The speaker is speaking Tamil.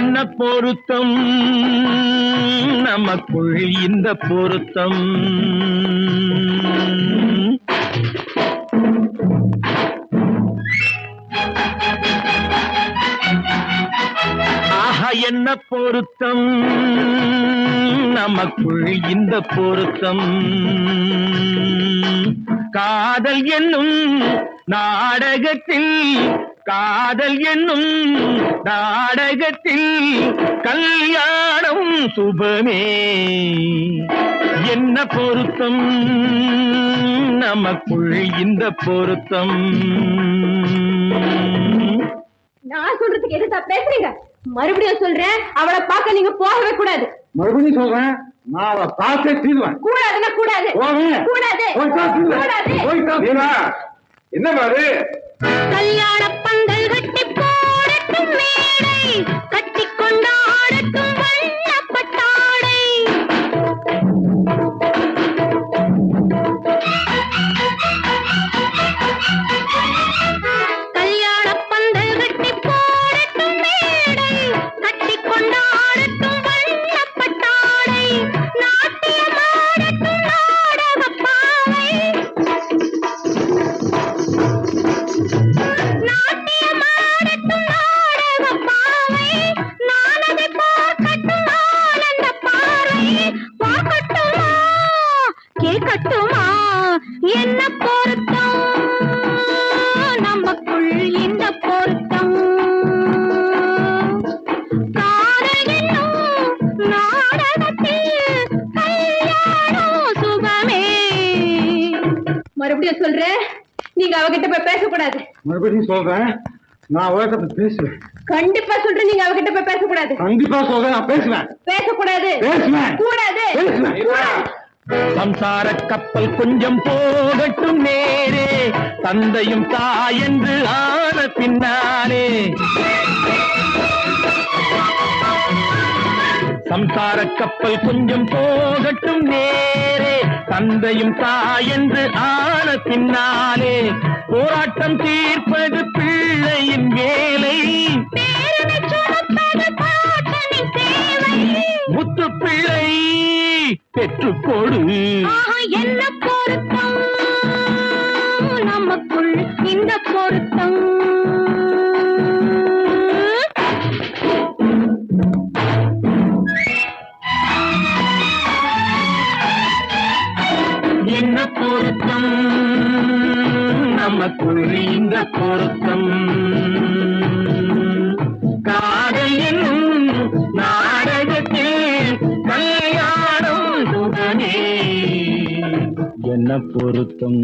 என்ன பொருத்தம்? நமக்குள் இந்த பொருத்தம். ஆஹா என்ன பொருத்தம்? நமக்குள் இந்த பொருத்தம். காதல் என்னும் நாடகத்தில் காதல் என்னும் நாடகத்தில் கல்யாணம் சுபமே. என்ன பொருத்தம்? நமக்குள் இந்த பொருத்தம். நான் சொல்றதுக்கு எதுக்கா பேசுறீங்க. மறுபடியும் சொல்றேன் அவளை பார்க்க நீங்க போகவே கூடாது. மறுபடியும் சொல்றேன் நான் அவளை பார்த்தே தீருவேன். கூடாதுன்னா கூடாது. கூடாது. என்ன பாரு? கல்யாண பந்தல் கட்டி போடட்டும் மேடை. பார்க்கட்டுமா? கேட்கட்டுமா? என்ன பொருத்தம்? நமக்குள் இந்த பொருத்தம். மறுபடியும் சொல்றேன் நீங்க அவகிட்ட போய் பேசக்கூடாது. மறுபடியும் சொல்றேன்? நான் அவகிட்ட பேசுவேன். கண்டிப்பா சொல்றேன் நீங்க அவகிட்ட பேசக்கூடாது கண்டிப்பா சொல்றேன் நான் பேசுவேன். பேசக்கூடாது. பேசுவேன். கூடாது. பேசுவேன். சம்சார கப்பல் கொஞ்சம் போகட்டும் நேரே. தந்தையும் தாயென்று ஆன பின்னாலே. சம்சார கப்பல் கொஞ்சம் போகட்டும் நேரே. தந்தையும் தாயென்று ஆன பின்னாலே. போராட்டம் தீர்ப்பது பிள்ளையின் வேலை. பெற்றுக்கொடு. ஆஹா என்ன பொருத்தம்? நமக்குள் இந்த பொருத்தம். என்ன பொருத்தம்? நமக்குள் இந்த பொருத்தம். காதல் என்னும் கல்யாணம் என்ன பொருத்தம்